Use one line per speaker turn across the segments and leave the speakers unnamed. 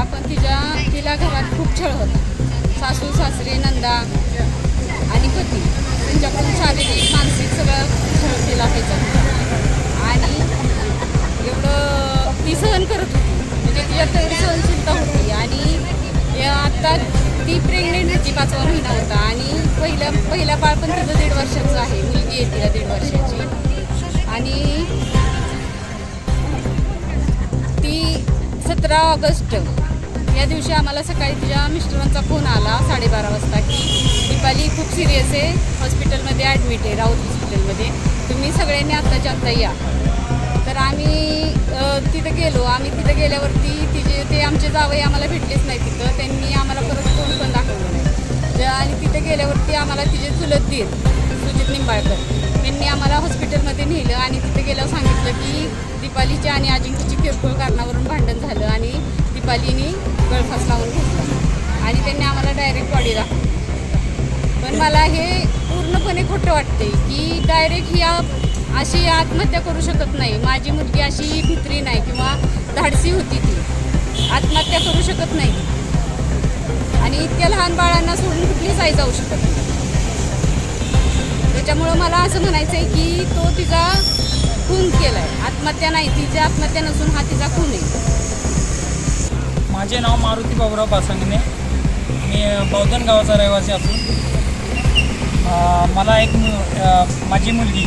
झाले पण तिच्या तिला घरात खूप छळ होता. सासू सासरे नंदा आणि पती त्यांच्याकडून शारीरिक मानसिक सगळं छळ केला व्हायचा आणि एवढं ती सहन करत होती. म्हणजे तिच्या तेवढी सहनशीलता होती. आणि आत्ता ती प्रेग्नेंट होती पाचवा महिना होता. आणि पहिल्या पहिल्या बाळ पण तिचं दीड वर्षाचं आहे. मुलगी आहे तिला दीड वर्षाची. आणि ती सतरा ऑगस्ट या दिवशी आम्हाला सकाळी तिच्या मिस्टरांचा फोन आला साडेबारा वाजता की दीपाली खूप सिरियस आहे. हॉस्पिटलमध्ये ॲडमिट आहे राऊत हॉस्पिटलमध्ये तुम्ही सगळ्यांनी आत्ताच्या आत्ता या. तर आम्ही तिथं गेलो. आम्ही तिथं गेल्यावरती तिचे ते आमचे जावई आम्हाला भेटलेच नाही तिथं. त्यांनी आम्हाला परत फोन पण दाखवलं नाही. आणि तिथं गेल्यावरती आम्हाला तिचे चुलत दीर सुजित निंबाळकर यांनी आम्हाला हॉस्पिटलमध्ये नेलं आणि तिथं गेल्यावर सांगितलं की दीपालीच्या आणि अजिंक्यची किरकोळ कारणावरून भांडण झालं आणि दीपालीने गळफास लावून घेतला. आणि त्यांनी आम्हाला डायरेक्ट बॉडी दाखवली पण मला हे पूर्णपणे खोटं वाटते की डायरेक्ट ही अशी आत्महत्या करू शकत नाही. माझी मुलगी अशी भित्री नाही किंवा धाडसी होती ती. आत्महत्या करू शकत नाही. आणि इतक्या लहान बाळांना सोडून कुठलीच आई जाऊ शकत नाही. त्याच्यामुळं मला असं म्हणायचं आहे की तो तिचा खून केला आहे आत्महत्या नाही तिची आत्महत्या नसून हा तिचा खून आहे.
माझे नाव मारुती बाबुराव बासंगणे मी बौद्धन गावाचा रहिवासी असून मला एक मु- माझी मुलगी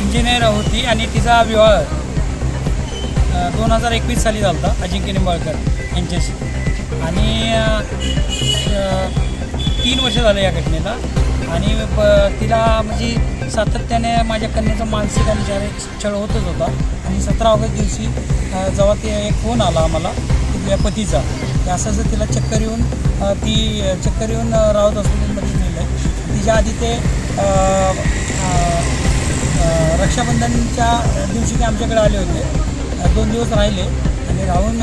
इंजिनियर होती आणि तिचा विवाह दोन हजार एकवीस साली झाला होता अजिंक्य निंबाळकर यांच्याशी. आणि तीन वर्ष झालं या घटनेला. आणि तिला म्हणजे सातत्याने माझ्या कन्याचा मानसिक आणि शारीरिक छळ होतच होता. आणि सतरा ऑगस्ट दिवशी जेव्हा ते एक फोन आला आम्हाला तिथल्या पतीचा असं असं तिला चक्कर येऊन ती चक्कर येऊन राहत रावत हॉस्पिटलमध्ये नेलं तिच्या आधी ते रक्षाबंधनच्या दिवशी ते आमच्याकडे आले होते. दोन दिवस राहिले. आणि राहून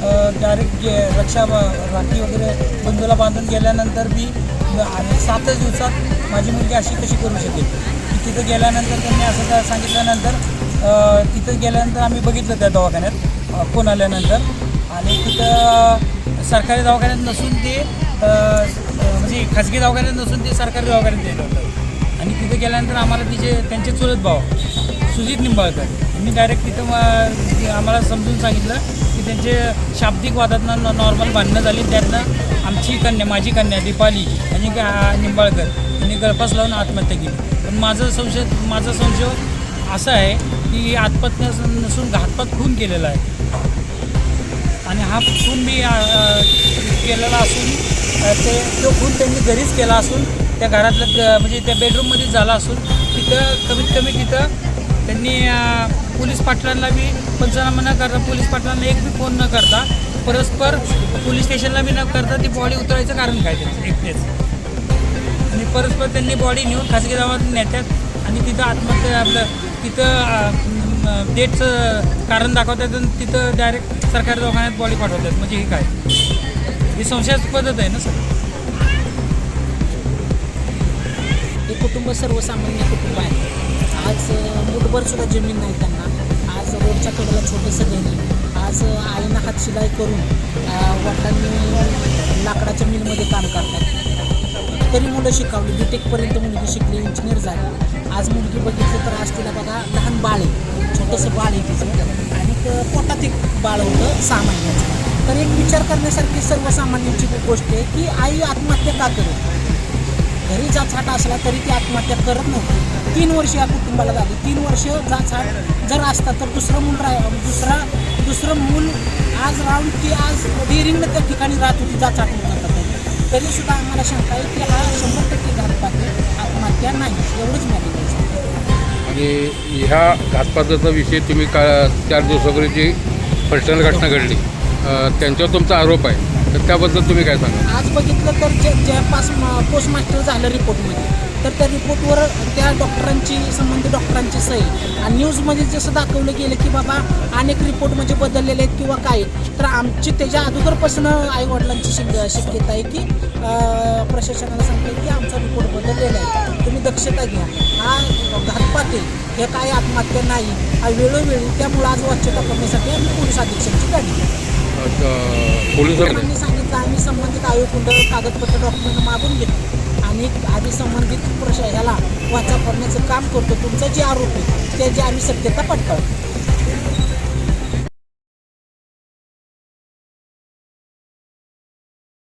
डायरेक्ट जे रक्षा ब- राखी वगैरे बंधूला बांधून गेल्यानंतर मी आणि सातच दिवसात माझी मुलगी अशी कशी करू शकेल. की तिथं गेल्यानंतर त्यांनी असं सांगितल्यानंतर तिथं गेल्यानंतर आम्ही बघितलं त्या दवाखान्यात फोन आल्यानंतर. आणि तिथं सरकारी दवाखान्यात नसून ते म्हणजे खाजगी दवाखान्यात नसून ते सरकारी दवाखान्यात गेलं होतं. आणि तिथे गेल्यानंतर आम्हाला तिचे त्यांचे चुलत भाव सुजित निंबाळकर. यांनी डायरेक्ट तिथं आम्हाला समजून सांगितलं की त्यांचे शाब्दिक वादातनं नॉर्मल भांडणं झाली. त्यातनं आमची कन्या माझी कन्या दीपाली आणि निंबाळकर यांनी गळफास लावून आत्महत्या केली. पण माझं संशय माझा संशय असा आहे की आत्महत्या नसून घातपात खून केलेला आहे. आणि हा खून मी केलेला असून ते तो खून त्यांनी घरीच केला असून त्या घरातलं म्हणजे त्या बेडरूममध्ये झाला असून तिथं कमीत कमी तिथं त्यांनी पोलीस पाटलांना बी पंचनामा न करता पोलीस पाटलांना एक बी फोन न करता परस्पर पोलीस स्टेशनला बी न करता ती बॉडी उतरायचं कारण काय त्याचं? एकटेच. आणि परस्पर त्यांनी बॉडी नेऊन खाजगी गावात नेतात आणि तिथं आत्महत्या आपलं तिथं डेटचं कारण दाखवतात आणि तिथं डायरेक्ट सरकारी दवाखान्यात बॉडी पाठवतात. म्हणजे हे काय? ही संशयास्पदच आहे ना सर?
हे कुटुंब सर्वसामान्य कुटुंब आहे. सुद्धा जमीन नाही त्यांना. आज रोडच्या कडेला छोटंसं घर आहे. आज आईना आईनं हात शिलाई करून वडिलांनी लाकडाच्या मिलमध्ये काम करतात. तरी मुलं शिकावली. बी टेकपर्यंत मुलगी शिकली इंजिनियर झाली. आज मुलगी बघितली तर आज तिला बघा लहान बाळ आहे. छोटंसं बाळ आहे तिचं. आणि पोटात एक बाळ होतं सहा महिन्याचं तर एक विचार करण्यासारखी सर्वसामान्यांची गोष्ट आहे की आई आत्महत्या का करेल घरी जाचाट असला तरी ती आत्महत्या करत नव्हती. तीन वर्ष या कुटुंबाला झाली. तीन वर्ष जाचाट जर असता तर दुसरं मूल राह दुसरा दुसरं मूल आज राहून ती आज डेअरिंगनं त्या ठिकाणी राहत होती जाचाट करतात तरी सुद्धा आम्हाला शंका आहे की हा शंभर टक्के घातपात आत्महत्या नाही. एवढंच बोलायचं
आणि ह्या घातपाताचा विषय तुम्ही का चार दिवसापूर्वी जी पर्सनल घटना घडली त्यांच्यावर तुमचा आरोप आहे. तर त्याबद्दल तुम्ही काय सांगा
आज बघितलं तर जे ज्या पास पोस्टमास्टर झालं रिपोर्टमध्ये तर त्या रिपोर्टवर त्या डॉक्टरांची संबंधित डॉक्टरांची सही. आणि न्यूजमध्ये जसं दाखवलं गेलं की बाबा अनेक रिपोर्ट म्हणजे बदललेले आहेत किंवा काय तर आमची त्याच्या अगोदरपासून आईवडिलांची शिक शक्यता आहे की प्रशासनाला सांगते की आमचा रिपोर्ट बदललेला आहे. तुम्ही दक्षता घ्या. हा घातपात वाटेल हे काय आत्महत्या नाही. हा वेळोवेळी त्यामुळं आज वाच्यता करण्यासाठी आम्ही पोलीस अधीक्षकची गाडी.
पोलिसांनी
सांगितलं आम्ही संबंधित आयोगकुंड कागदपत्र डॉक्युमेंट मागून घेतो आणि आधी संबंधित प्रश ह्याला वाचा करण्याचं काम करतो. तुमचा जे आरोप आहे त्याची आम्ही सत्यता पटकावतो.